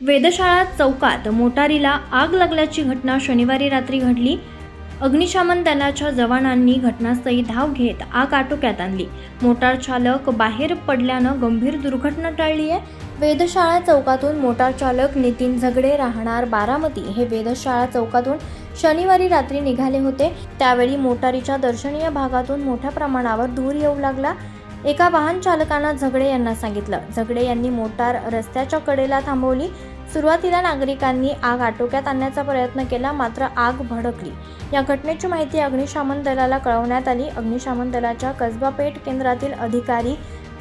वेधशाळा चौकात मोटारीला आग लागल्याची घटना शनिवारी रात्री घडली. अग्निशमन दलाच्या जवानांनी घटनास्थळी धाव घेत आग आटोक्यात आणली. मोटार चालक बाहेर पडल्यानं गंभीर दुर्घटना टाळली आहे वेधशाळा चौकातून मोटार चालक नितीन झगडे राहणार बारामती हे वेधशाळा चौकातून शनिवारी रात्री निघाले होते. त्यावेळी मोटारीच्या दर्शनीय भागातून मोठ्या प्रमाणावर धूर येऊ लागला. एका वाहन चालकानं झगडे यांना सांगितलं. झगडे यांनी मोटार रस्त्याच्या कडेला थांबवली. सुरुवातीला नागरिकांनी आग आटोक्यात आणण्याचा प्रयत्न केला मात्र आग भडकली. या घटनेची माहिती अग्निशमन दलाला कळवण्यात आली. अग्निशमन दलाच्या कसबा पेठ केंद्रातील अधिकारी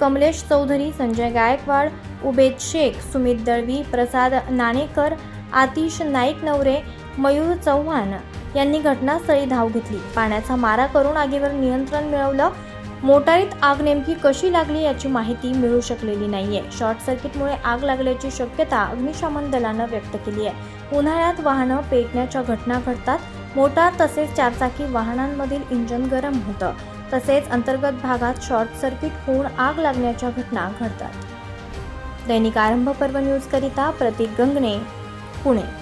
कमलेश चौधरी संजय गायकवाड उबेद शेख सुमित दळवी प्रसाद नाणेकर आतिश नाईक नवरे मयूर चव्हाण यांनी घटनास्थळी धाव घेतली. पाण्याचा मारा करून आगीवर नियंत्रण मिळवलं. मोटारीत आग नेमकी कशी लागली याची माहिती मिळू शकलेली नाहीये. शॉर्ट सर्किटमुळे आग लागल्याची शक्यता अग्निशमन दलानं व्यक्त केली आहे उन्हाळ्यात वाहनं पेटण्याच्या घटना घडतात. मोटार तसेच चारचाकी वाहनांमधील इंजन गरम होतं. तसेच अंतर्गत भागात शॉर्ट सर्किट होऊन आग लागण्याच्या घटना घडतात. दैनिक आरंभ पर्व न्यूजकरिता प्रतीक गंगणे पुणे.